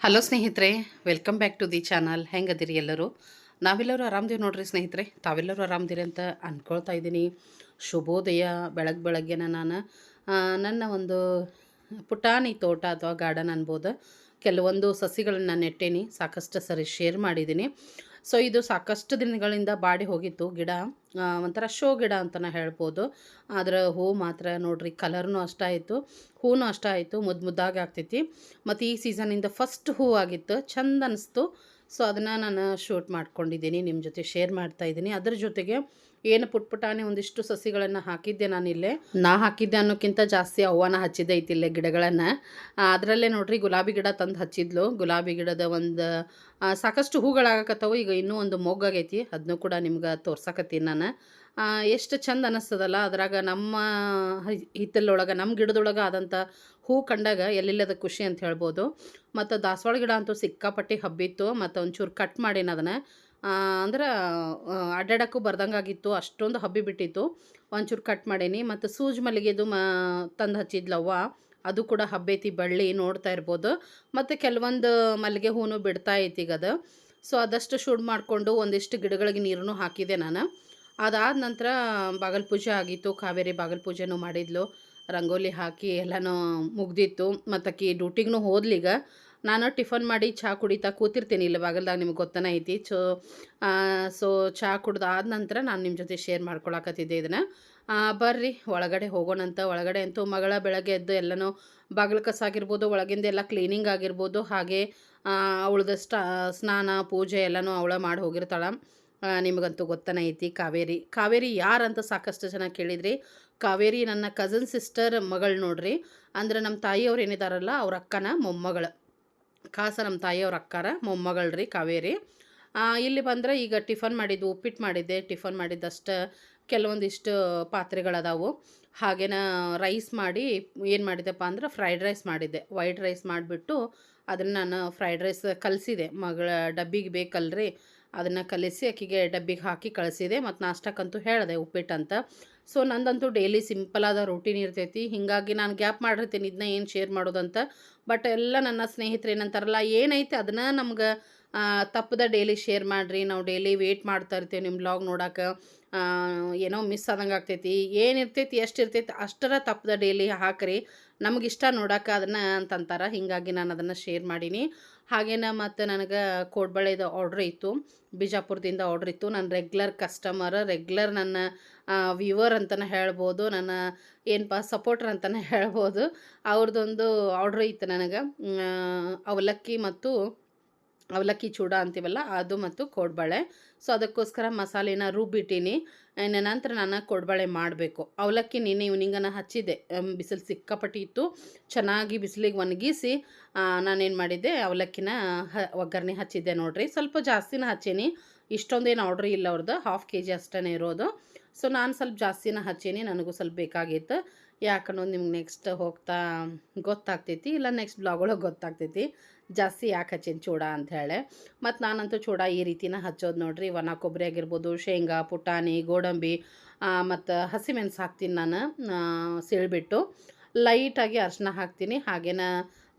Hello ಸ್ನೇಹಿತರೆ welcome back to the channel ಹೆಂಗದಿರಿ ಎಲ್ಲರೂ? ನಾವೆಲ್ಲರೂ ಆರಾಮದೇವಿ ನೋಡ್ರಿ ಸ್ನೇಹಿತರೆ. ತಾವೆಲ್ಲರೂ ಆರಾಮದಿರಿ ಅಂತ ಅಂದ್ಕೊಳ್ತಾ ಇದ್ದೀನಿ. ಶುಭೋದಯ ಬೆಳಗ್ಗೆ ಬೆಳಗ್ಗೆನ ನಾನು. ನನ್ನ ಒಂದು ಪುಟಾಣಿ ತೋಟ ಅಥವಾ ಗಾರ್ಡನ್ ಅನ್ಬೋದು. ಕೆಲವೊಂದು ಸಸಿಗಳನ್ನ ನೆಟ್ಟೇನಿ. ಸಾಕಷ್ಟು ಸರಿ ಶೇರ್ ಮಾಡಿದ್ದೀನಿ ಸೊ ಇದು ಸಾಕಷ್ಟು ದಿನಗಳಿಂದ ಬಾಡಿ ಹೋಗಿತ್ತು. ಗಿಡ ಒಂಥರ ಶೋ ಗಿಡ ಅಂತಲೇ ಹೇಳ್ಬೋದು. ಆದರೆ ಹೂ ಮಾತ್ರ ನೋಡ್ರಿ ಕಲರ್ನೂ ಅಷ್ಟಾಯಿತು ಹೂನು ಅಷ್ಟ ಆಯಿತು ಮುದ್ದು ಮುದ್ದಾಗಿ ಆಗ್ತೈತಿ. ಮತ್ತು ಈ ಸೀಸನಿಂದ ಫಸ್ಟ್ ಹೂ ಆಗಿತ್ತು, ಚಂದ ಅನಿಸ್ತು. ಸೊ ಅದನ್ನು ನಾನು ಶೂಟ್ ಮಾಡ್ಕೊಂಡಿದ್ದೀನಿ ನಿಮ್ಮ ಜೊತೆ ಶೇರ್ ಮಾಡ್ತಾ ಇದ್ದೀನಿ. ಅದ್ರ ಜೊತೆಗೆ ಏನು ಪುಟ್ ಪುಟಾನೆ ಒಂದಿಷ್ಟು ಸಸಿಗಳನ್ನು ಹಾಕಿದ್ದೆ ನಾನು ಇಲ್ಲೇ ನಾ ಹಾಕಿದ್ದೆ ಅನ್ನೋಕ್ಕಿಂತ ಜಾಸ್ತಿ ಅವ್ವನ ಹಚ್ಚಿದ್ದೆ ಐತಿ ಇಲ್ಲೇ ಗಿಡಗಳನ್ನು ಅದರಲ್ಲೇ ನೋಡ್ರಿ ಗುಲಾಬಿ ಗಿಡ ತಂದು ಹಚ್ಚಿದ್ಲು. ಗುಲಾಬಿ ಗಿಡದ ಒಂದು ಸಾಕಷ್ಟು ಹೂಗಳಾಗಕತ್ತವು. ಈಗ ಇನ್ನೂ ಒಂದು ಮೊಗ್ಗಾಗೈತಿ. ಅದನ್ನು ಕೂಡ ನಿಮ್ಗೆ ತೋರ್ಸಕತ್ತೀನಿ ನಾನು. ಎಷ್ಟು ಚಂದ ಅನ್ನಿಸ್ತದಲ್ಲ ಅದ್ರಾಗ ನಮ್ಮ ಹಿತ್ತಲೊಳಗೆ, ನಮ್ಮ ಗಿಡದೊಳಗೆ ಆದಂಥ ಹೂ ಕಂಡಾಗ ಎಲ್ಲಿಲ್ಲದ ಖುಷಿ ಅಂತ ಹೇಳ್ಬೋದು. ಮತ್ತು ದಾಸವಾಳ ಗಿಡ ಅಂತೂ ಸಿಕ್ಕಾಪಟ್ಟಿ ಹಬ್ಬಿತ್ತು. ಮತ್ತು ಒಂಚೂರು ಕಟ್ ಮಾಡೀನಿ ಅದನ್ನು. ಅಂದ್ರೆ ಅಡ್ಡಾಡೋಕ್ಕೂ ಬರ್ದಂಗಾಗಿತ್ತು, ಅಷ್ಟೊಂದು ಹಬ್ಬಿ ಬಿಟ್ಟಿತ್ತು. ಒಂಚೂರು ಕಟ್ ಮಾಡೇನಿ. ಮತ್ತು ಸೂಜ್ ಮಲ್ಲಿಗೆದು ಮ, ತಂದು ಹಚ್ಚಿದ್ಲವ್ವ. ಅದು ಕೂಡ ಹಬ್ಬೈತಿ, ಬಳ್ಳಿ ನೋಡ್ತಾ ಇರ್ಬೋದು. ಮತ್ತು ಕೆಲವೊಂದು ಮಲ್ಲಿಗೆ ಹೂನು ಬಿಡ್ತಾ ಐತಿ ಈಗ ಅದು. ಸೊ ಅದಷ್ಟು ಶೂಡ್ ಮಾಡಿಕೊಂಡು ಒಂದಿಷ್ಟು ಗಿಡಗಳಿಗೆ ನೀರನ್ನು ಹಾಕಿದೆ ನಾನು. ಅದಾದ ನಂತರ ಬಾಗಲ್ ಪೂಜೆ ಆಗಿತ್ತು. ಕಾವೇರಿ ಬಾಗಲ್ ಪೂಜೆನೂ ಮಾಡಿದ್ಲು. ರಂಗೋಲಿ ಹಾಕಿ ಎಲ್ಲನೂ ಮುಗ್ದಿತ್ತು. ಮತ್ತು ಆಕಿ ಡ್ಯೂಟಿಗೂ ಹೋದ್ಲೀಗ ನಾನು ಟಿಫನ್ ಮಾಡಿ ಚಹಾ ಕುಡಿತಾ ಕೂತಿರ್ತೀನಿ ಇಲ್ಲಿ ಬಾಗಲ್ದಾಗ ನಿಮ್ಗೆ ಗೊತ್ತನೇ ಐತಿ. ಸೊ ಸೊ ಚಹಾ ಕುಡ್ದಾದ ನಂತರ ನಾನು ನಿಮ್ಮ ಜೊತೆ ಶೇರ್ ಮಾಡ್ಕೊಳಕತ್ತಿದ್ದೆ ಇದನ್ನು. ಬರ್ರಿ, ಒಳಗಡೆ ಹೋಗೋಣಂತ. ಒಳಗಡೆ ಅಂತೂ ಮಗಳ ಬೆಳಗ್ಗೆ ಎದ್ದು ಎಲ್ಲನೂ ಬಾಗಿಲು ಕಸ ಆಗಿರ್ಬೋದು, ಒಳಗಿಂದ ಎಲ್ಲ ಕ್ಲೀನಿಂಗ್ ಆಗಿರ್ಬೋದು, ಹಾಗೆ ಅವಳದ ಸ್ಟಾ, ಸ್ನಾನ, ಪೂಜೆ ಎಲ್ಲನೂ ಅವಳ ಮಾಡಿ ಹೋಗಿರ್ತಾಳೆ. ನಿಮಗಂತೂ ಗೊತ್ತನೇ ಐತಿ, ಕಾವೇರಿ. ಕಾವೇರಿ ಯಾರಂತ ಸಾಕಷ್ಟು ಜನ ಕೇಳಿದ್ರಿ. ಕಾವೇರಿ ನನ್ನ ಕಸನ್ ಸಿಸ್ಟರ್ ಮಗಳು ನೋಡ್ರಿ. ಅಂದ್ರೆ ನಮ್ಮ ತಾಯಿಯವ್ರು ಏನಿದಾರಲ್ಲ, ಅವ್ರ ಅಕ್ಕನ ಮೊಮ್ಮಗಳು. ಖಾಸ ನಮ್ಮ ತಾಯಿಯವ್ರ ಅಕ್ಕಾರ, ಮೊಮ್ಮಗಳು ರೀ, ಕಾವೇರಿ. ಇಲ್ಲಿ ಬಂದರೆ ಈಗ ಟಿಫನ್ ಮಾಡಿದ್ದು, ಉಪ್ಪಿಟ್ಟು ಮಾಡಿದ್ದೆ. ಟಿಫನ್ ಮಾಡಿದ್ದಷ್ಟು ಕೆಲವೊಂದಿಷ್ಟು ಪಾತ್ರೆಗಳದಾವು. ಹಾಗೇನ ರೈಸ್ ಮಾಡಿ ಏನು ಮಾಡಿದ್ದೆಪ್ಪ ಅಂದ್ರೆ ಫ್ರೈಡ್ ರೈಸ್ ಮಾಡಿದ್ದೆ. ವೈಟ್ ರೈಸ್ ಮಾಡಿಬಿಟ್ಟು ಅದನ್ನು ನಾನು ಫ್ರೈಡ್ ರೈಸ್ ಕಲಿಸಿದೆ. ಮಗಳ ಡಬ್ಬಿಗೆ ಬೇಕಲ್ರಿ. ಅದನ್ನು ಕಲಿಸಿ ಆಕಿಗೆ ಡಬ್ಬಿಗೆ ಹಾಕಿ ಕಳಿಸಿದೆ. ಮತ್ತು ನಾಷ್ಟಕ್ಕಂತೂ ಹೇಳಿದೆ ಉಪ್ಪಿಟ್ಟು ಅಂತ ಸೊ ನಂದಂತೂ ಡೈಲಿ ಸಿಂಪಲಾದ ರೂಟೀನ್ ಇರ್ತೈತಿ. ಹೀಗಾಗಿ ನಾನು ಗ್ಯಾಪ್ ಮಾಡಿರ್ತೀನಿ ಇದನ್ನ ಏನು ಶೇರ್ ಮಾಡೋದಂತ ಬಟ್ ಎಲ್ಲ ನನ್ನ ಸ್ನೇಹಿತರು ಏನಂತಾರಲ್ಲ, ಏನೈತೆ ಅದನ್ನು ನಮ್ಗೆ ತಪ್ಪದ ಡೈಲಿ ಶೇರ್ ಮಾಡಿರಿ. ನಾವು ಡೈಲಿ ವೇಟ್ ಮಾಡ್ತಾ ಇರ್ತೀವಿ ನಿಮ್ಮ ಬ್ಲಾಗ್ ನೋಡೋಕೆ. ಏನೋ ಮಿಸ್ ಆದಂಗೆ ಆಗ್ತೈತಿ. ಏನಿರ್ತೈತಿ ಎಷ್ಟು ಇರ್ತೈತಿ, ಅಷ್ಟರ ತಪ್ಪದ ಡೈಲಿ ಹಾಕ್ರಿ. ನಮಗಿಷ್ಟ ನೋಡೋಕೆ ಅದನ್ನು ಅಂತಂತಾರ. ಹೀಗಾಗಿ ನಾನು ಅದನ್ನು ಶೇರ್ ಮಾಡೀನಿ. ಹಾಗೇನ ಮತ್ತು ನನಗೆ ಕೋಡ್ಬಳೆದ ಆರ್ಡ್ರ್ ಇತ್ತು. ಬಿಜಾಪುರದಿಂದ ಆರ್ಡ್ರ್ ಇತ್ತು. ನಾನು ರೆಗ್ಯುಲರ್ ಕಸ್ಟಮರ್ ರೆಗ್ಯುಲರ್ ನನ್ನ ವ್ಯೂವರ್ ಅಂತಲೇ ಹೇಳ್ಬೋದು. ನನ್ನ ಏನಪ್ಪ ಸಪೋರ್ಟರ್ ಅಂತಲೇ ಹೇಳ್ಬೋದು. ಅವ್ರದ್ದೊಂದು ಆರ್ಡ್ರ್ ಇತ್ತು ನನಗೆ. ಅವಲಕ್ಕಿ ಮತ್ತು ಅವಲಕ್ಕಿ ಚೂಡ ಅಂತೀವಲ್ಲ, ಅದು ಮತ್ತು ಕೋಡ್ಬಳೆ. ಸೊ ಅದಕ್ಕೋಸ್ಕರ ಮಸಾಲೆನ ರುಬ್ಬಿಟ್ಟೀನಿ. ಇನ್ನು ನಂತರ ನಾನು ಕೋಡ್ಬಳೆ ಮಾಡಬೇಕು. ಅವಲಕ್ಕಿ ನಿನ್ನೆ ಇವ್ನಿಂಗನ್ನು ಹಚ್ಚಿದ್ದೆ. ಬಿಸಿಲು ಸಿಕ್ಕಾಪಟ್ಟಿ ಇತ್ತು. ಚೆನ್ನಾಗಿ ಬಿಸಿಲಿಗೆ ಒಣಗಿಸಿ ನಾನೇನು ಮಾಡಿದ್ದೆ, ಅವಲಕ್ಕಿನ ಹ, ಒಗ್ಗರಣೆ ಹಚ್ಚಿದ್ದೆ ನೋಡಿರಿ. ಸ್ವಲ್ಪ ಜಾಸ್ತಿನ ಹಚ್ಚೀನಿ. ಇಷ್ಟೊಂದೇನು ಆರ್ಡ್ರ್ ಇಲ್ಲ ಅವ್ರದ್ದು ಹಾಫ್ ಕೆ ಜಿ ಅಷ್ಟೇ ಇರೋದು. ಸೊ ನಾನು ಸ್ವಲ್ಪ ಜಾಸ್ತಿನ ಹಚ್ಚೀನಿ. ನನಗೂ ಸ್ವಲ್ಪ ಬೇಕಾಗಿತ್ತು. ಯಾಕನ್ನೋದು ನಿಮ್ಗೆ ನೆಕ್ಸ್ಟ್ ಹೋಗ್ತಾ ಗೊತ್ತಾಗ್ತೈತಿ, ಇಲ್ಲ ನೆಕ್ಸ್ಟ್ ಬ್ಲಾಗ್ ಒಳಗೆ ಗೊತ್ತಾಗ್ತೈತಿ. ಜಾಸ್ತಿ ಯಾಕೆ ಹಚ್ಚೀನಿ ಚೂಡ ಅಂತ ಹೇಳಿ. ಮತ್ತು ನಾನಂತೂ ಚೂಡ ಈ ರೀತಿನ ಹಚ್ಚೋದು ನೋಡ್ರಿ. ಒಣ ಕೊಬ್ಬರಿ ಆಗಿರ್ಬೋದು, ಶೇಂಗಾ, ಪುಟಾಣಿ, ಗೋಡಂಬಿ ಮತ್ತು ಹಸಿಮೆಣಸು ಹಾಕ್ತೀನಿ ನಾನು ಸಿಳ್ಬಿಟ್ಟು. ಲೈಟಾಗಿ ಅರ್ಶಿನ ಹಾಕ್ತೀನಿ, ಹಾಗೇನ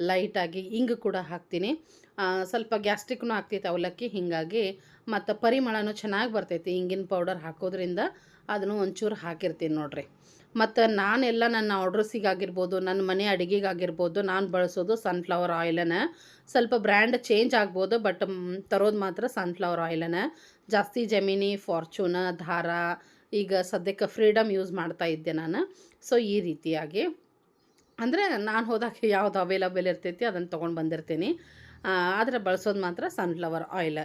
ಲೈಟಾಗಿ ಇಂಗು ಕೂಡ ಹಾಕ್ತೀನಿ. ಸ್ವಲ್ಪ ಗ್ಯಾಸ್ಟ್ರಿಕ್ನು ಆಗ್ತೈತೆ ಅವಲಕ್ಕಿ, ಹೀಗಾಗಿ ಮತ್ತು ಪರಿಮಳನೂ ಚೆನ್ನಾಗಿ ಬರ್ತೈತಿ. ಹಿಂಗಿನ ಪೌಡರ್ ಹಾಕೋದ್ರಿಂದ ಅದನ್ನು ಒಂಚೂರು ಹಾಕಿರ್ತೀನಿ ನೋಡ್ರಿ. ಮತ್ತು ನಾನೆಲ್ಲ ನನ್ನ ಆರ್ಡ್ರಸಿಗಾಗಿರ್ಬೋದು, ನನ್ನ ಮನೆ ಅಡುಗೆಗಾಗಿರ್ಬೋದು, ನಾನು ಬಳಸೋದು ಸನ್ಫ್ಲವರ್ ಆಯಿಲನ್ನು ಸ್ವಲ್ಪ ಬ್ರ್ಯಾಂಡ್ ಚೇಂಜ್ ಆಗ್ಬೋದು ಬಟ್ ತರೋದು ಮಾತ್ರ ಸನ್ಫ್ಲವರ್ ಆಯಿಲನ್ನು ಜಾಸ್ತಿ ಜಮೀನಿ ಫಾರ್ಚೂನ ಧಾರ, ಈಗ ಸದ್ಯಕ್ಕೆ ಫ್ರೀಡಮ್ ಯೂಸ್ ಮಾಡ್ತಾ ಇದ್ದೆ ನಾನು. ಸೊ ಈ ರೀತಿಯಾಗಿ. ಅಂದರೆ ನಾನು ಹೋದಾಗ ಯಾವುದು ಅವೈಲಬಲ್ ಇರ್ತೈತಿ ಅದನ್ನು ತೊಗೊಂಡು ಬಂದಿರ್ತೀನಿ. ಆದರೆ ಬಳಸೋದು ಮಾತ್ರ ಸನ್ಫ್ಲವರ್ ಆಯಿಲ್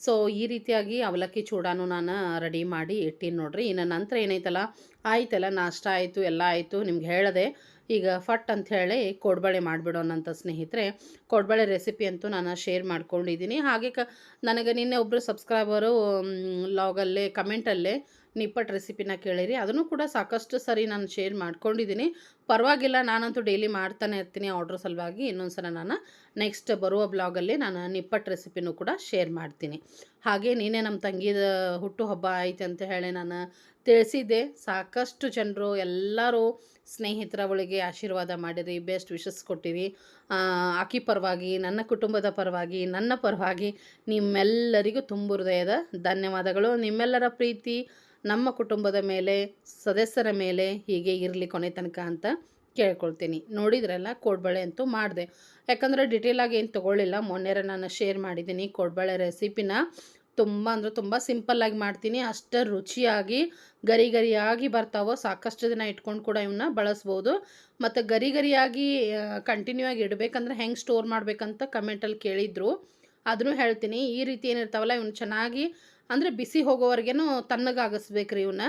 ಸೊ, ಈ ರೀತಿಯಾಗಿ ಅವಲಕ್ಕಿ ಚೂಡಾನು ನಾನು ರೆಡಿ ಮಾಡಿ ಇಟ್ಟೀನಿ ನೋಡ್ರಿ. ಇನ್ನು ನಂತರ ಏನೈತಲ್ಲ, ಆಯ್ತಲ್ಲ, ನಾಷ್ಟ ಆಯಿತು, ಎಲ್ಲ ಆಯಿತು, ನಿಮ್ಗೆ ಹೇಳಿದೆ, ಈಗ ಫಟ್ ಅಂತ ಹೇಳಿ ಕೋಡ್ಬಳೆ ಮಾಡಿಬಿಡೋಣಂತ ಸ್ನೇಹಿತರೆ. ಕೋಡ್ಬಳೆ ರೆಸಿಪಿ ಅಂತೂ ನಾನು ಶೇರ್ ಮಾಡ್ಕೊಂಡಿದ್ದೀನಿ. ಹಾಗೆ ಕ, ನನಗೆ ನಿನ್ನೆ ಒಬ್ಬರು ಸಬ್ಸ್ಕ್ರೈಬರು ಲಾಗಲ್ಲೇ, ಕಮೆಂಟಲ್ಲೇ ನಿಪ್ಪಟ್ಟು ರೆಸಿಪಿನ ಕೇಳಿರಿ. ಅದನ್ನು ಕೂಡ ಸಾಕಷ್ಟು ಸರಿ ನಾನು ಶೇರ್ ಮಾಡ್ಕೊಂಡಿದ್ದೀನಿ. ಪರವಾಗಿಲ್ಲ, ನಾನಂತೂ ಡೈಲಿ ಮಾಡ್ತಾನೆ ಇರ್ತೀನಿ ಆರ್ಡ್ರ್ ಸಲುವಾಗಿ. ಇನ್ನೊಂದು ಸಲ ನಾನು ನೆಕ್ಸ್ಟ್ ಬರುವ ಬ್ಲಾಗಲ್ಲಿ ನಾನು ನಿಪ್ಪಟ್ ರೆಸಿಪಿನೂ ಕೂಡ ಶೇರ್ ಮಾಡ್ತೀನಿ. ಹಾಗೆ ನೀನೇ ನಮ್ಮ ತಂಗಿದ ಹುಟ್ಟುಹಬ್ಬ ಐತೆ ಅಂತ ಹೇಳಿ ನಾನು ತಿಳಿಸಿದ್ದೆ. ಸಾಕಷ್ಟು ಜನರು, ಎಲ್ಲರೂ ಸ್ನೇಹಿತರ ಒಳಗೆ ಆಶೀರ್ವಾದ ಮಾಡಿರಿ ಬೆಸ್ಟ್ ವಿಶಸ್ ಕೊಟ್ಟಿರಿ. ಆಕಿ ಪರವಾಗಿ, ನನ್ನ ಕುಟುಂಬದ ಪರವಾಗಿ, ನನ್ನ ಪರವಾಗಿ ನಿಮ್ಮೆಲ್ಲರಿಗೂ ತುಂಬ ಹೃದಯದ ಧನ್ಯವಾದಗಳು. ನಿಮ್ಮೆಲ್ಲರ ಪ್ರೀತಿ ನಮ್ಮ ಕುಟುಂಬದ ಮೇಲೆ, ಸದಸ್ಯರ ಮೇಲೆ ಹೀಗೆ ಇರಲಿ ಕೊನೆ ತನಕ ಅಂತ ಕೇಳ್ಕೊಳ್ತೀನಿ. ನೋಡಿದ್ರಲ್ಲ ಕೋಡ್ಬಳೆ ಅಂತೂ ಮಾಡಿದೆ. ಯಾಕಂದರೆ ಡಿಟೇಲಾಗಿ ಏನು ತೊಗೊಳ್ಳಿಲ್ಲ. ಮೊನ್ನೆರ ನಾನು ಶೇರ್ ಮಾಡಿದ್ದೀನಿ ಕೋಡ್ಬಳೆ ರೆಸಿಪಿನ ತುಂಬ ಅಂದರೆ ತುಂಬ ಸಿಂಪಲ್ಲಾಗಿ ಮಾಡ್ತೀನಿ. ಅಷ್ಟು ರುಚಿಯಾಗಿ, ಗರಿ ಗರಿಯಾಗಿ ಬರ್ತಾವೋ ಸಾಕಷ್ಟು ದಿನ ಇಟ್ಕೊಂಡು ಕೂಡ ಇವನ್ನ ಬಳಸ್ಬೋದು. ಮತ್ತು ಗರಿ ಗರಿಯಾಗಿ ಕಂಟಿನ್ಯೂ ಆಗಿ ಇಡಬೇಕಂದ್ರೆ ಹೆಂಗೆ ಸ್ಟೋರ್ ಮಾಡಬೇಕಂತ ಕಮೆಂಟಲ್ಲಿ ಕೇಳಿದ್ರು. ಅದನ್ನು ಹೇಳ್ತೀನಿ. ಈ ರೀತಿ ಏನಿರ್ತಾವಲ್ಲ ಇವನ್ನ ಚೆನ್ನಾಗಿ ಅಂದರೆ ಬಿಸಿ ಹೋಗೋವರೆಗೇನು ತಣ್ಣಗಾಗಿಸ್ಬೇಕು ರೀ ಇವನ್ನ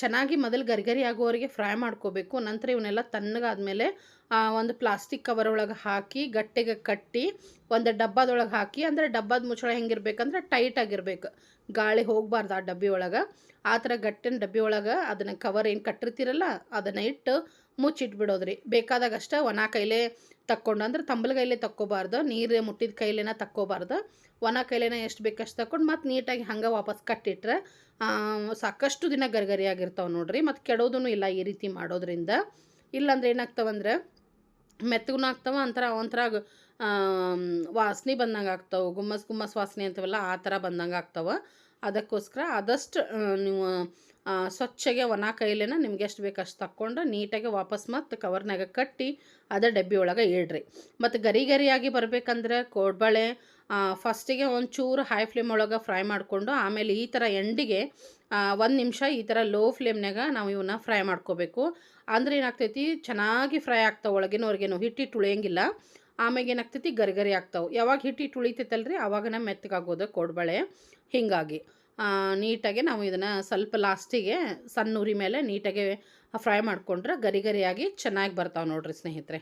ಚೆನ್ನಾಗಿ ಮೊದಲು ಗರಿಗರಿ ಆಗೋವರೆಗೆ ಫ್ರೈ ಮಾಡ್ಕೋಬೇಕು. ನಂತರ ಇವನ್ನೆಲ್ಲ ತಣ್ಣಗಾದ್ಮೇಲೆ ಒಂದು ಪ್ಲಾಸ್ಟಿಕ್ ಕವರ್ ಒಳಗೆ ಹಾಕಿ, ಗಟ್ಟಿಗೆ ಕಟ್ಟಿ, ಒಂದು ಡಬ್ಬದೊಳಗೆ ಹಾಕಿ, ಅಂದರೆ ಡಬ್ಬದ ಮುಚ್ಚಳ ಹೆಂಗಿರ್ಬೇಕಂದ್ರೆ ಟೈಟ್ ಆಗಿರ್ಬೇಕು. ಗಾಳಿ ಹೋಗಬಾರ್ದು ಆ ಡಬ್ಬಿ ಒಳಗೆ. ಆ ಥರ ಗಟ್ಟಿನ ಡಬ್ಬಿ ಒಳಗೆ ಅದನ್ನು ಕವರ್ ಏನು ಕಟ್ಟಿರ್ತೀರಲ್ಲ, ಅದನ್ನು ಇಟ್ಟು ಮುಚ್ಚಿಟ್ಬಿಡೋದ್ರಿ. ಬೇಕಾದಾಗ ಅಷ್ಟೇ ಒಣ ಕೈಲೇ ತಕ್ಕೊಂಡು, ಅಂದ್ರೆ ತಂಬಲ ಕೈಲೇ ತಕ್ಕೋಬಾರ್ದು, ನೀರು ಮುಟ್ಟಿದ ಕೈಲೇನ ತಕ್ಕೋಬಾರ್ದು. ಒಣ ಕೈಲೇನ ಎಷ್ಟು ಬೇಕಷ್ಟು ತಕ್ಕೊಂಡು ಮತ್ತು ನೀಟಾಗಿ ಹಂಗೆ ವಾಪಸ್ ಕಟ್ಟಿಟ್ರೆ ಸಾಕಷ್ಟು ದಿನ ಗರಿಗರಿಯಾಗಿರ್ತಾವೆ ನೋಡ್ರಿ. ಮತ್ತು ಕೆಡೋದೂ ಇಲ್ಲ ಈ ರೀತಿ ಮಾಡೋದ್ರಿಂದ. ಇಲ್ಲಾಂದ್ರೆ ಏನಾಗ್ತಾವಂದ್ರೆ ಮೆತ್ತಗೂ ಆಗ್ತಾವ, ಒಂಥರ ಒಂಥರ ವಾಸನೆ ಬಂದಂಗೆ ಆಗ್ತಾವೆ. ಗುಮ್ಮಸ್ ಗುಮ್ಮಸ್ ವಾಸನೆ ಅಂತವೆಲ್ಲ, ಆ ಥರ ಬಂದಂಗೆ ಆಗ್ತಾವೆ. ಅದಕ್ಕೋಸ್ಕರ ಆದಷ್ಟು ನೀವು ಸ್ವಚ್ಛಗೆ ಒಣ ಕೈಲೇನ ನಿಮ್ಗೆ ಎಷ್ಟು ಬೇಕು ಅಷ್ಟು ತಕ್ಕೊಂಡು ನೀಟಾಗಿ ವಾಪಸ್ ಮತ್ತು ಕವರ್ನಾಗ ಕಟ್ಟಿ ಅದೇ ಡಬ್ಬಿ ಒಳಗೆ ಇಡ್ರಿ. ಮತ್ತು ಗರಿ ಗರಿಯಾಗಿ ಬರಬೇಕಂದ್ರೆ ಕೋಡ್ಬಳೆ ಫಸ್ಟಿಗೆ ಒಂಚೂರು ಹೈ ಫ್ಲೇಮ್ ಒಳಗೆ ಫ್ರೈ ಮಾಡಿಕೊಂಡು ಆಮೇಲೆ ಈ ಥರ ಎಂಡಿಗೆ ಒಂದು ನಿಮಿಷ ಈ ಥರ ಲೋ ಫ್ಲೇಮ್ನಾಗ ನಾವು ಇವನ್ನ ಫ್ರೈ ಮಾಡ್ಕೋಬೇಕು. ಅಂದ್ರೆ ಏನಾಗ್ತೈತಿ, ಚೆನ್ನಾಗಿ ಫ್ರೈ ಆಗ್ತಾವೆ ಒಳಗಿನವ್ರಿಗೇನು ಹಿಟ್ಟಿಟ್ಟು ಉಳಿಯಂಗಿಲ್ಲ. ಆಮ್ಯಾಗ ಏನಾಗ್ತೈತಿ? ಗರಿಗರಿ ಗರಿ ಆಗ್ತಾವೆ. ಯಾವಾಗ ಹಿಟ್ಟು ಉಳಿತೈತಲ್ರಿ? ಅವಾಗನ ಮೆತ್ತಗಾಗೋದು ಕೊಡಬಳೆ. ಹೀಗಾಗಿ ನೀಟಾಗಿ ನಾವು ಇದನ್ನು ಸ್ವಲ್ಪ ಲಾಸ್ಟಿಗೆ ಸಣ್ಣ ಉರಿ ಮೇಲೆ ನೀಟಾಗಿ ಫ್ರೈ ಮಾಡಿಕೊಂಡ್ರೆ ಗರಿಗರಿಯಾಗಿ ಚೆನ್ನಾಗಿ ಬರ್ತಾವೆ ನೋಡಿರಿ ಸ್ನೇಹಿತರೆ.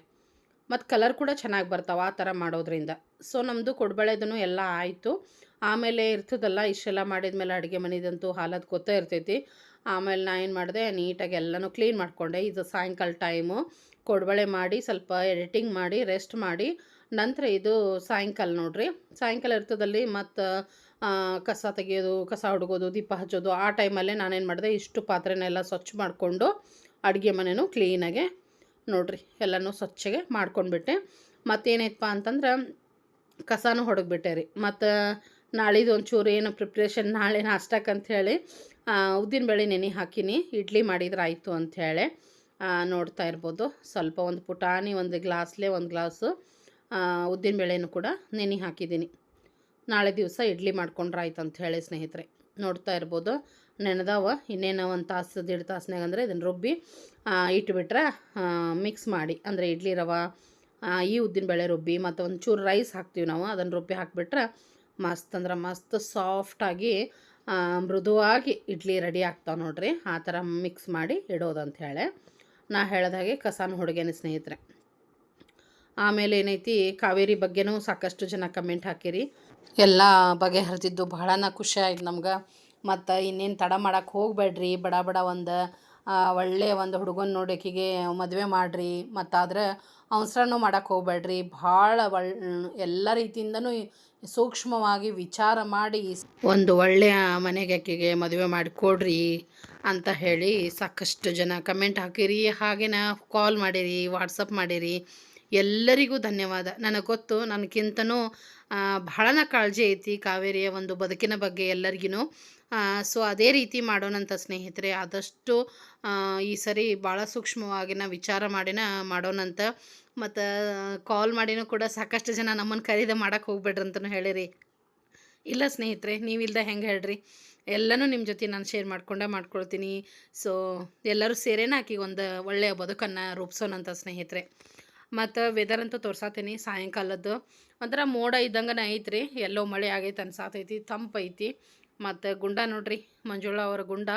ಮತ್ತು ಕಲರ್ ಕೂಡ ಚೆನ್ನಾಗಿ ಬರ್ತಾವೆ ಆ ಥರ ಮಾಡೋದ್ರಿಂದ. ಸೊ ನಮ್ಮದು ಕೊಡ್ಬಳೆದೂ ಎಲ್ಲ ಆಯಿತು. ಆಮೇಲೆ ಇರ್ತದಲ್ಲ, ಇಷ್ಟೆಲ್ಲ ಮಾಡಿದ್ಮೇಲೆ ಅಡುಗೆ ಮನೆದಂತೂ ಹಾಲದ ಗೊತ್ತೇ ಇರ್ತೈತಿ. ಆಮೇಲೆ ನಾ ಏನು ಮಾಡಿದೆ? ನೀಟಾಗಿ ಎಲ್ಲನೂ ಕ್ಲೀನ್ ಮಾಡಿಕೊಂಡೆ. ಇದು ಸಾಯಂಕಾಲ ಟೈಮು ಕೊಡ್ಬಳೆ ಮಾಡಿ, ಸ್ವಲ್ಪ ಎಡಿಟಿಂಗ್ ಮಾಡಿ ರೆಸ್ಟ್ ಮಾಡಿ, ನಂತರ ಇದು ಸಾಯಂಕಾಲ ನೋಡ್ರಿ. ಸಾಯಂಕಾಲ ಇರ್ತದಲ್ಲಿ ಮತ್ತು ಕಸ ತೆಗೆಯೋದು, ಕಸ ಹುಡುಗೋದು ದೀಪ ಹಚ್ಚೋದು, ಆ ಟೈಮಲ್ಲೇ ನಾನೇನು ಮಾಡಿದೆ, ಇಷ್ಟು ಪಾತ್ರೆನೆಲ್ಲ ಸ್ವಚ್ಛ ಮಾಡಿಕೊಂಡು ಅಡುಗೆ ಮನೆಯೂ ಕ್ಲೀನಾಗೆ ನೋಡ್ರಿ, ಎಲ್ಲನೂ ಸ್ವಚ್ಛಗೆ ಮಾಡ್ಕೊಂಡ್ಬಿಟ್ಟೆ. ಮತ್ತೇನೈತಪ್ಪ ಅಂತಂದ್ರೆ ಕಸನೂ ಹೊಡಗ್ಬಿಟ್ಟೆ ರೀ. ಮತ್ತು ನಾಳಿದು ಒಂಚೂರು ಏನು ಪ್ರಿಪ್ರೇಷನ್ ನಾಳೆ ನಾಷ್ಟಕ್ಕಂಥೇಳಿ ಉದ್ದಿನ ಬೇಳೆ ನೆನೆ ಹಾಕಿನಿ, ಇಡ್ಲಿ ಮಾಡಿದ್ರೆ ಆಯಿತು ಅಂಥೇಳಿ ನೋಡ್ತಾ ಇರ್ಬೋದು. ಸ್ವಲ್ಪ ಒಂದು ಪುಟಾಣಿ, ಒಂದು ಗ್ಲಾಸ್ಲೆ ಒಂದು ಗ್ಲಾಸು ಉದ್ದಿನಬೇಳೆನೂ ಕೂಡ ನೆನೆ ಹಾಕಿದ್ದೀನಿ. ನಾಳೆ ದಿವಸ ಇಡ್ಲಿ ಮಾಡ್ಕೊಂಡ್ರೆ ಅಂತ ಹೇಳಿ ಸ್ನೇಹಿತರೆ. ನೋಡ್ತಾ ಇರ್ಬೋದು. ನೆನೆದಾವ, ಇನ್ನೇನು ಒಂದು ತಾಸು, ದೇಡ್ ತಾಸ್ನಾಗ ಅಂದರೆ ಇದನ್ನು ರುಬ್ಬಿ ಇಟ್ಬಿಟ್ರೆ ಮಿಕ್ಸ್ ಮಾಡಿ. ಅಂದರೆ ಇಡ್ಲಿ ರವೆ ಈ ಉದ್ದಿನಬೇಳೆ ರುಬ್ಬಿ, ಮತ್ತು ಒಂದು ಚೂರು ರೈಸ್ ಹಾಕ್ತೀವಿ ನಾವು, ಅದನ್ನು ರುಬ್ಬಿ ಹಾಕಿಬಿಟ್ರೆ ಮಸ್ತ್ ಅಂದ್ರೆ ಮಸ್ತ್ ಸಾಫ್ಟಾಗಿ ಮೃದುವಾಗಿ ಇಡ್ಲಿ ರೆಡಿ ಆಗ್ತಾವೆ ನೋಡ್ರಿ. ಆ ಥರ ಮಿಕ್ಸ್ ಮಾಡಿ ಇಡೋದು ಅಂತ ಹೇಳಿ. ನಾ ಹೇಳಿದ ಹಾಗೆ ಕಸಾನು ಹುಡುಗೇನೆ ಸ್ನೇಹಿತರೆ. ಆಮೇಲೆ ಏನೈತಿ, ಕಾವೇರಿ ಬಗ್ಗೆನೂ ಸಾಕಷ್ಟು ಜನ ಕಮೆಂಟ್ ಹಾಕಿರಿ. ಎಲ್ಲ ಬಗೆಹರಿದಿದ್ದು ಬಹಳನ ಖುಷಿ ಆಯ್ತು ನಮ್ಗೆ. ಮತ್ತು ಇನ್ನೇನು ತಡ ಮಾಡೋಕ್ಕೆ ಹೋಗಬೇಡ್ರಿ, ಬಡ ಬಡ ಒಂದು ಒಳ್ಳೆಯ ಒಂದು ಹುಡುಗನ ನೋಡೋಕ್ಕಿಗೆ ಮದುವೆ ಮಾಡಿರಿ ಮತ್ತು ಆದ್ರೆ ಅವಸರನೂ ಮಾಡಕ್ಕೆ ಹೋಗಬೇಡ್ರಿ. ಭಾಳ ಒಳ್, ಎಲ್ಲ ರೀತಿಯಿಂದನೂ ಸೂಕ್ಷ್ಮವಾಗಿ ವಿಚಾರ ಮಾಡಿ ಒಂದು ಒಳ್ಳೆಯ ಮನೆಗೆ ಆಕೆಗೆ ಮದುವೆ ಮಾಡಿಕೊಡ್ರಿ ಅಂತ ಹೇಳಿ ಸಾಕಷ್ಟು ಜನ ಕಮೆಂಟ್ ಹಾಕಿರಿ. ಹಾಗೇನ ಕಾಲ್ ಮಾಡಿರಿ ವಾಟ್ಸಪ್ ಮಾಡಿರಿ. ಎಲ್ಲರಿಗೂ ಧನ್ಯವಾದ. ನನಗೆ ಗೊತ್ತು ನನಗಿಂತನೂ ಬಹಳನ ಕಾಳಜಿ ಐತಿ ಕಾವೇರಿಯ ಒಂದು ಬದುಕಿನ ಬಗ್ಗೆ ಎಲ್ಲರಿಗೂ ಸೊ ಅದೇ ರೀತಿ ಮಾಡೋಣಂಥ ಸ್ನೇಹಿತರೆ, ಆದಷ್ಟು ಈ ಸರಿ ಭಾಳ ಸೂಕ್ಷ್ಮವಾಗಿನ ವಿಚಾರ ಮಾಡಿನ, ಮಾಡೋಣಂತ ಮತ್ತು ಕಾಲ್ ಮಾಡಿನೂ ಕೂಡ ಸಾಕಷ್ಟು ಜನ ನಮ್ಮನ್ನು ಖರೀದಿ ಮಾಡೋಕೆ ಹೋಗ್ಬೇಡ್ರಿ ಅಂತ ಹೇಳಿರಿ. ಇಲ್ಲ ಸ್ನೇಹಿತರೆ ನೀವಿಲ್ದ ಹೆಂಗೆ ಹೇಳ್ರಿ? ಎಲ್ಲನೂ ನಿಮ್ಮ ಜೊತೆ ನಾನು ಶೇರ್ ಮಾಡ್ಕೊಂಡೇ ಮಾಡ್ಕೊಳ್ತೀನಿ. ಸೊ ಎಲ್ಲರೂ ಸೇರೇನ ಆಕಿಗೆ ಒಂದು ಒಳ್ಳೆಯ ಬದುಕನ್ನು ರೂಪಿಸೋಣಂತ ಸ್ನೇಹಿತರೆ. ಮತ್ತು ವೆದರ್ ಅಂತೂ ತೋರ್ಸಾತೀನಿ, ಸಾಯಂಕಾಲದ್ದು. ಒಂಥರ ಮೋಡ ಇದ್ದಂಗೆ ಐತ್ರಿ, ಎಲ್ಲೋ ಮಳೆ ಆಗೈತೆ ಅನ್ಸಾತೈತಿ ತಂಪೈತಿ ಮತ್ತು ಗುಂಡ ನೋಡ್ರಿ, ಮಂಜುಳಾ ಅವರ ಗುಂಡ.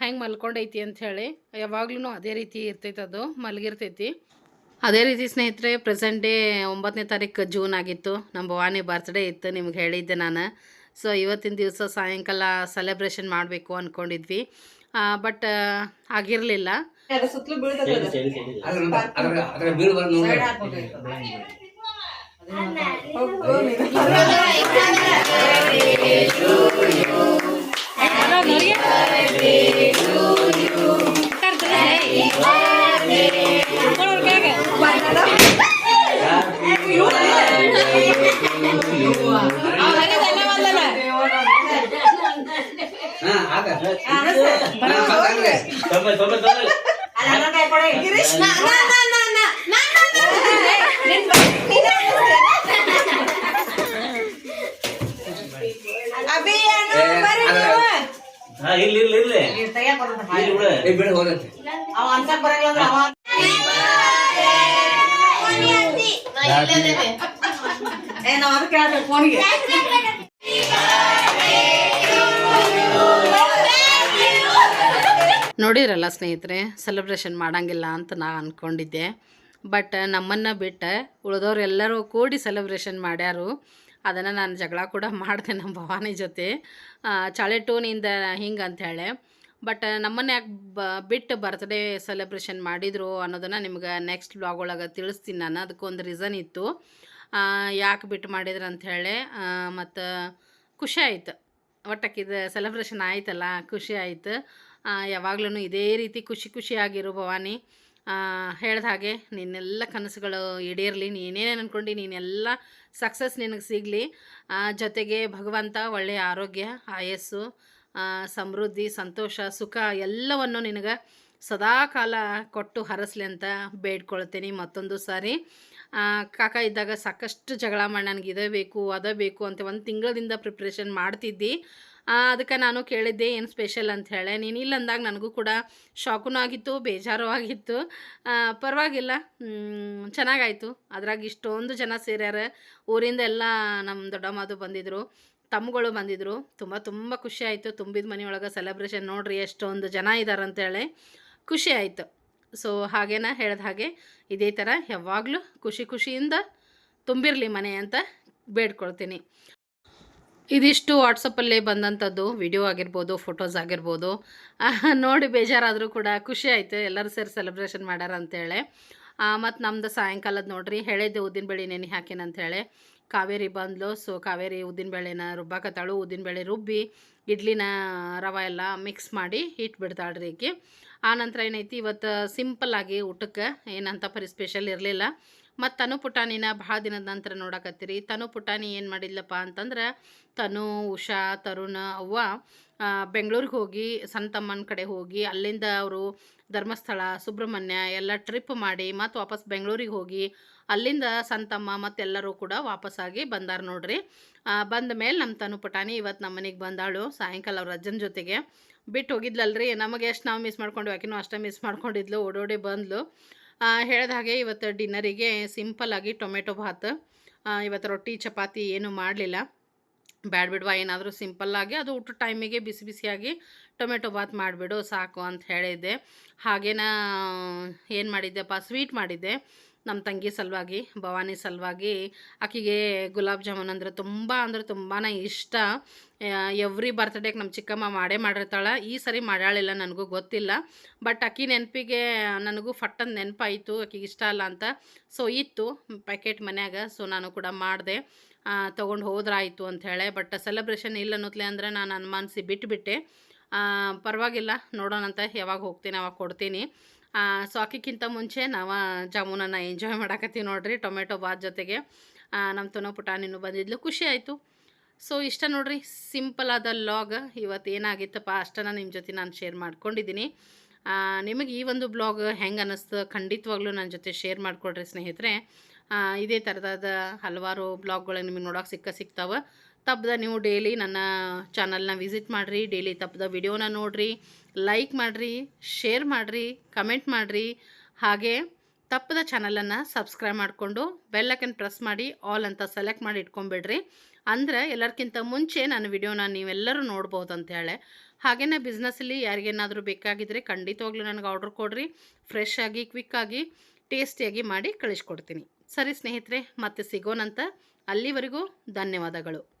ಹೆಂಗೆ ಮಲ್ಕೊಂಡೈತಿ ಅಂಥೇಳಿ ಯಾವಾಗ್ಲೂ ಅದೇ ರೀತಿ ಇರ್ತೈತೆ ಅದು, ಮಲಗಿರ್ತೈತಿ. ಅದೇ ರೀತಿ ಸ್ನೇಹಿತರೆ ಪ್ರೆಸೆಂಟ್ ಡೇ ಒಂಬತ್ತನೇ ತಾರೀಕು ಜೂನ್ ಆಗಿತ್ತು. ನಮ್ಮ ಭವಾನಿ ಬರ್ತ್ಡೇ ಇತ್ತು ನಿಮ್ಗೆ ಹೇಳಿದ್ದೆ ನಾನು. ಸೊ ಇವತ್ತಿನ ದಿವಸ ಸಾಯಂಕಾಲ ಸೆಲೆಬ್ರೇಷನ್ ಮಾಡಬೇಕು ಅಂದ್ಕೊಂಡಿದ್ವಿ ಬಟ್ ಆಗಿರಲಿಲ್ಲ. ಸುತ್ತಲೂ ಇಲ್ಲಿ ಇಲ್ಲಿ ಇಲ್ಲಿ ಬಿಡ. ಹೋಗತ್ತೆ ಅವ ಅಂತ ಬರಲ್ಲ ಅವ ಏ ನಾವ್ ಅದಕ್ಕೆ ಹೇಳ್ಬೇಕು ಫೋನಿಗೆ ನೋಡಿರಲ್ಲ ಸ್ನೇಹಿತರೆ ಸೆಲೆಬ್ರೇಷನ್ ಮಾಡಂಗಿಲ್ಲ ಅಂತ ನಾ ಅಂದ್ಕೊಂಡಿದ್ದೆ ಬಟ್ ನಮ್ಮನ್ನು ಬಿಟ್ಟು ಉಳಿದವ್ರೆಲ್ಲರೂ ಕೂಡಿ ಸೆಲೆಬ್ರೇಷನ್ ಮಾಡ್ಯಾರು. ಅದನ್ನು ನಾನು ಜಗಳ ಕೂಡ ಮಾಡಿದೆ ನಮ್ಮ ಭವಾನಿ ಜೊತೆ. ಚಳೆ ಚಾಳೆ ಟೂನಿಂದ ಹಿಂಗೆ ಅಂಥೇಳಿ ಬಟ್ ನಮ್ಮನ್ನ ಯಾಕೆ ಬ, ಬಿಟ್ಟು ಬರ್ತ್ಡೇ ಸೆಲೆಬ್ರೇಷನ್ ಮಾಡಿದರು ಅನ್ನೋದನ್ನು ನಿಮ್ಗೆ ನೆಕ್ಸ್ಟ್ ಬ್ಲಾಗ್ ಒಳಗೆ ತಿಳಿಸ್ತೀನಿ ನಾನು. ಅದಕ್ಕೊಂದು ರೀಸನ್ ಇತ್ತು. ಯಾಕೆ ಬಿಟ್ಟು ಮಾಡಿದ್ರು ಅಂಥೇಳಿ ಮತ್ತು ಖುಷಿ ಆಯ್ತು. ಒಟ್ಟಕ್ಕಿದು ಸೆಲೆಬ್ರೇಷನ್ ಆಯ್ತಲ್ಲ, ಖುಷಿ ಆಯ್ತು. ಯಾವಾಗ್ಲೂ ಇದೇ ರೀತಿ ಖುಷಿ ಖುಷಿಯಾಗಿರು ಭವಾನಿ. ಹೇಳ್ದ ಹಾಗೆ ನಿನ್ನೆಲ್ಲ ಕನಸುಗಳು ಈಡೇರಲಿ, ನೀನೇನು ಅಂದ್ಕೊಂಡು ನೀನೆಲ್ಲ ಸಕ್ಸಸ್ ನಿನಗೆ ಸಿಗಲಿ. ಜೊತೆಗೆ ಭಗವಂತ ಒಳ್ಳೆಯ ಆರೋಗ್ಯ, ಆಯಸ್ಸು ಸಮೃದ್ಧಿ, ಸಂತೋಷ, ಸುಖ ಎಲ್ಲವನ್ನು ನಿನಗೆ ಸದಾ ಕಾಲ ಕೊಟ್ಟು ಹರಸ್ಲಿ ಅಂತ ಬೇಡ್ಕೊಳ್ತೀನಿ ಮತ್ತೊಂದು ಸಾರಿ. ಕಾಕ ಇದ್ದಾಗ ಸಾಕಷ್ಟು ಜಗಳ ಮಾಡಿ ನನಗೆ ಇದೇ ಬೇಕು, ಅದೇ ಬೇಕು ಅಂತ ಒಂದು ತಿಂಗಳದಿಂದ ಪ್ರಿಪ್ರೇಷನ್ ಮಾಡ್ತಿದ್ದಿ. ಅದಕ್ಕೆ ನಾನು ಕೇಳಿದ್ದೆ, ಏನು ಸ್ಪೆಷಲ್ ಅಂತ ಹೇಳಿ. ನೀನು ಇಲ್ಲ ಅಂದಾಗ ನನಗೂ ಕೂಡ ಶಾಕೂ ಆಗಿತ್ತು, ಬೇಜಾರು ಆಗಿತ್ತು. ಪರವಾಗಿಲ್ಲ. ಚೆನ್ನಾಗಾಯ್ತು. ಅದ್ರಾಗ ಇಷ್ಟೊಂದು ಜನ ಸೇರ್ಯಾರ. ಊರಿಂದ ಎಲ್ಲ ನಮ್ಮ ದೊಡ್ಡಮ್ಮದು ಬಂದಿದ್ದರು ತಮ್ಮಗಳು ಬಂದಿದ್ದರು ತುಂಬ ತುಂಬ ಖುಷಿ ಆಯಿತು. ತುಂಬಿದ ಮನೆಯೊಳಗೆ ಸೆಲೆಬ್ರೇಷನ್ ನೋಡ್ರಿ ಎಷ್ಟೊಂದು ಜನ ಇದ್ದಾರೆ ಅಂತೇಳಿ ಖುಷಿ ಆಯಿತು. ಸೊ ಹಾಗೇನ ಹೇಳಿದ ಹಾಗೆ ಇದೇ ಥರ ಯಾವಾಗಲೂ ಖುಷಿ ಖುಷಿಯಿಂದ ತುಂಬಿರಲಿ ಮನೆ ಅಂತ ಬೇಡ್ಕೊಳ್ತೀನಿ. ಇದಿಷ್ಟು ವಾಟ್ಸಪ್ಪಲ್ಲಿ ಬಂದಂಥದ್ದು ವಿಡಿಯೋ ಆಗಿರ್ಬೋದು ಫೋಟೋಸ್ ಆಗಿರ್ಬೋದು. ನೋಡಿ ಬೇಜಾರಾದರೂ ಕೂಡ ಖುಷಿ ಆಯಿತು. ಎಲ್ಲರೂ ಸೇರಿ ಸೆಲೆಬ್ರೇಷನ್ ಮಾಡ್ಯಾರ ಅಂತೇಳಿ. ಮತ್ತು ನಮ್ದು ಸಾಯಂಕಾಲದ ನೋಡ್ರಿ, ಹೇಳಿದ್ದೆ ಉದ್ದಿನಬೇಳೆ ನೆನೆ ಹಾಕಿನ ಅಂತೇಳಿ ಕಾವೇರಿ ಬಂದ್ಲು. ಸೊ ಕಾವೇರಿ ಉದ್ದಿನಬೇಳೆನ ರುಬ್ಬಾಕತ್ತಾಳು ಉದ್ದಿನಬೇಳೆ ರುಬ್ಬಿ, ಇಡ್ಲಿನ ರವೆ ಎಲ್ಲ ಮಿಕ್ಸ್ ಮಾಡಿ ಇಟ್ಬಿಡ್ತಾಳ್ರಿ ಈಕಿ. ಆನಂತರ ಏನೈತಿ, ಇವತ್ತು ಸಿಂಪಲ್ಲಾಗಿ ಊಟಕ್ಕೆ ಏನಂತ ಪರಿ ಸ್ಪೆಷಲ್ ಇರಲಿಲ್ಲ. ಮತ್ತು ತನು ಪುಟಾಣಿನ ಭಾಳ ದಿನದ ನಂತರ ನೋಡಕತ್ತೀರಿ. ತನು ಪುಟಾಣಿ ಏನು ಮಾಡಿದ್ಲಪ್ಪ ಅಂತಂದ್ರೆ, ತನು, ಉಷಾ, ತರುಣ ಅವ್ವ ಬೆಂಗಳೂರಿಗೆ ಹೋಗಿ ಸಂತಮ್ಮನ ತಮ್ಮನ ಕಡೆ ಹೋಗಿ, ಅಲ್ಲಿಂದ ಅವರು ಧರ್ಮಸ್ಥಳ, ಸುಬ್ರಹ್ಮಣ್ಯ ಎಲ್ಲ ಟ್ರಿಪ್ ಮಾಡಿ ಮತ್ತು ವಾಪಸ್ ಬೆಂಗಳೂರಿಗೆ ಹೋಗಿ, ಅಲ್ಲಿಂದ ಸಂತಮ್ಮ ತಮ್ಮ ಮತ್ತೆಲ್ಲರೂ ಕೂಡ ವಾಪಸ್ಸಾಗಿ ಬಂದಾರ ನೋಡ್ರಿ. ಬಂದ ಮೇಲೆ ನಮ್ಮ ತನು ಪುಟಾಣಿ ಇವತ್ತು ನಮ್ಮ ಮನೆಗೆ ಬಂದಾಳು, ಸಾಯಂಕಾಲ ಅವ್ರ ಅಜ್ಜನ ಜೊತೆಗೆ. ಬಿಟ್ಟು ಹೋಗಿದ್ಲಲ್ರಿ, ನಮಗೆ ಎಷ್ಟು ನಾವು ಮಿಸ್ ಮಾಡ್ಕೊಂಡು ಆಕಿನೂ ಅಷ್ಟೇ ಮಿಸ್ ಮಾಡ್ಕೊಂಡಿದ್ಲು, ಓಡೋಡಿ ಬಂದ್ಲು. ಹೇಳಿದ ಹಾಗೆ ಇವತ್ತು ಡಿನ್ನರಿಗೆ ಸಿಂಪಲ್ಲಾಗಿ ಟೊಮೆಟೊ ಭಾತ್ ಇವತ್ತು ರೊಟ್ಟಿ, ಚಪಾತಿ ಏನೂ ಮಾಡಲಿಲ್ಲ. ಬ್ಯಾಡ್ ಬಿಡುವ, ಏನಾದರೂ ಸಿಂಪಲ್ಲಾಗಿ ಅದು ಊಟ ಟೈಮಿಗೆ ಬಿಸಿ ಬಿಸಿಯಾಗಿ ಟೊಮೆಟೊ ಬಾತ್ ಮಾಡಿಬಿಡು, ಸಾಕು ಅಂತ ಹೇಳಿದ್ದೆ. ಹಾಗೇನ, ಏನು ಮಾಡಿದ್ದೆಪ್ಪ, ಸ್ವೀಟ್ ಮಾಡಿದ್ದೆ. ನಮ್ಮ ತಂಗಿ ಸಲುವಾಗಿ, ಭವಾನಿ ಸಲುವಾಗಿ. ಆಕೆಗೆ ಗುಲಾಬ್ ಜಾಮೂನ್ ಅಂದ್ರೆ ತುಂಬ, ಅಂದರೆ ತುಂಬಾ ಇಷ್ಟ. ಎವ್ರಿ ಬರ್ತ್ಡೇಗೆ ನಮ್ಮ ಚಿಕ್ಕಮ್ಮ ಮಾಡೇ ಮಾಡಿರ್ತಾಳೆ. ಈ ಸರಿ ಮಾಡಾಳಿಲ್ಲ ನನಗೂ ಗೊತ್ತಿಲ್ಲ. ಬಟ್ ಅಕ್ಕಿ ನೆನಪಿಗೆ, ನನಗೂ ಫಟ್ಟಂದು ನೆನಪಾಯಿತು, ಆಕಿಗೆ ಇಷ್ಟ ಅಲ್ಲ ಅಂತ. ಸೊ, ಇತ್ತು, ಪ್ಯಾಕೆಟ್ ಮನ್ಯಾಗ. ಸೊ, ನಾನು ಕೂಡ ಮಾಡಿದೆ. ತೊಗೊಂಡು ಹೋದ್ರಾಯಿತು ಅಂಥೇಳೆ ಬಟ್ ಸೆಲೆಬ್ರೇಷನ್ ಇಲ್ಲ ಅನ್ನೋತ್ಲೆ ಅಂದ್ರೆ ನಾನು ಅನುಮಾನಿಸಿ ಬಿಟ್ಟುಬಿಟ್ಟೆ ಪರವಾಗಿಲ್ಲ ನೋಡೋಣಂತ ಯಾವಾಗ ಹೋಗ್ತೀನಿ, ಅವಾಗ ಕೊಡ್ತೀನಿ. ಸೊ ಅಕ್ಕಿಕ್ಕಿಂತ ಮುಂಚೆ ನಾವು ಜಾಮೂನನ್ನು ಎಂಜಾಯ್ ಮಾಡಾಕತ್ತೀವಿ ನೋಡ್ರಿ, ಟೊಮೆಟೊ ಬಾತ್ ಜೊತೆಗೆ. ನಮ್ಮ ತುನೋ ಪುಟಾಣಿನೂ ಬಂದಿದ್ಲು, ಖುಷಿ ಆಯಿತು. ಸೊ ಇಷ್ಟ ನೋಡ್ರಿ ಸಿಂಪಲ್ ಆದ ಲಾಗ್ ಇವತ್ತು ಏನಾಗಿತ್ತಪ್ಪ, ಅಷ್ಟನ್ನು ನಿಮ್ಮ ಜೊತೆ ನಾನು ಶೇರ್ ಮಾಡ್ಕೊಂಡಿದ್ದೀನಿ ನಿಮಗೆ ಈ ಒಂದು ಬ್ಲಾಗ್ ಹೆಂಗೆ ಅನ್ನಿಸ್ತು ಖಂಡಿತವಾಗ್ಲೂ ನನ್ನ ಜೊತೆ ಶೇರ್ ಮಾಡಿಕೊಡ್ರಿ ಸ್ನೇಹಿತರೆ. ಇದೇ ಥರದ ಹಲವಾರು ಬ್ಲಾಗ್ಗಳು ನಿಮಗೆ ನೋಡೋಕೆ ಸಿಕ್ಕ ಸಿಗ್ತಾವೆ. ತಪ್ಪದ ನೀವು ಡೈಲಿ ನನ್ನ ಚಾನಲ್ನ ವಿಸಿಟ್ ಮಾಡಿರಿ ಡೈಲಿ ತಪ್ಪದ ವಿಡಿಯೋನ ನೋಡಿರಿ ಲೈಕ್ ಮಾಡಿರಿ ಶೇರ್ ಮಾಡಿರಿ ಕಮೆಂಟ್ ಮಾಡಿರಿ. ಹಾಗೆ ತಪ್ಪದ ಚಾನಲನ್ನು ಸಬ್ಸ್ಕ್ರೈಬ್ ಮಾಡಿಕೊಂಡು ಬೆಲ್ಲಕ್ಕನ್ನು ಪ್ರೆಸ್ ಮಾಡಿ ಆಲ್ ಅಂತ ಸೆಲೆಕ್ಟ್ ಮಾಡಿ ಇಟ್ಕೊಂಬಿಡ್ರಿ ಅಂದರೆ ಎಲ್ಲರಿಗಿಂತ ಮುಂಚೆ ನನ್ನ ವಿಡಿಯೋನ ನೀವೆಲ್ಲರೂ ನೋಡ್ಬೋದು ಅಂತೇಳಿ ಹಾಗೆಯೇ ಬಿಸ್ನೆಸ್ಸಲ್ಲಿ ಯಾರಿಗೇನಾದರೂ ಬೇಕಾಗಿದ್ದರೆ ಖಂಡಿತವಾಗ್ಲೂ ನನಗೆ ಆರ್ಡ್ರ್ ಕೊಡಿರಿ. ಫ್ರೆಶ್ ಆಗಿ ಕ್ವಿಕ್ಕಾಗಿ ಟೇಸ್ಟಿಯಾಗಿ ಮಾಡಿ ಕಳಿಸ್ಕೊಡ್ತೀನಿ. ಸರಿ ಸ್ನೇಹಿತರೆ ಮತ್ತೆ ಸಿಗೋಣಂತ. ಅಲ್ಲಿವರೆಗೂ ಧನ್ಯವಾದಗಳು.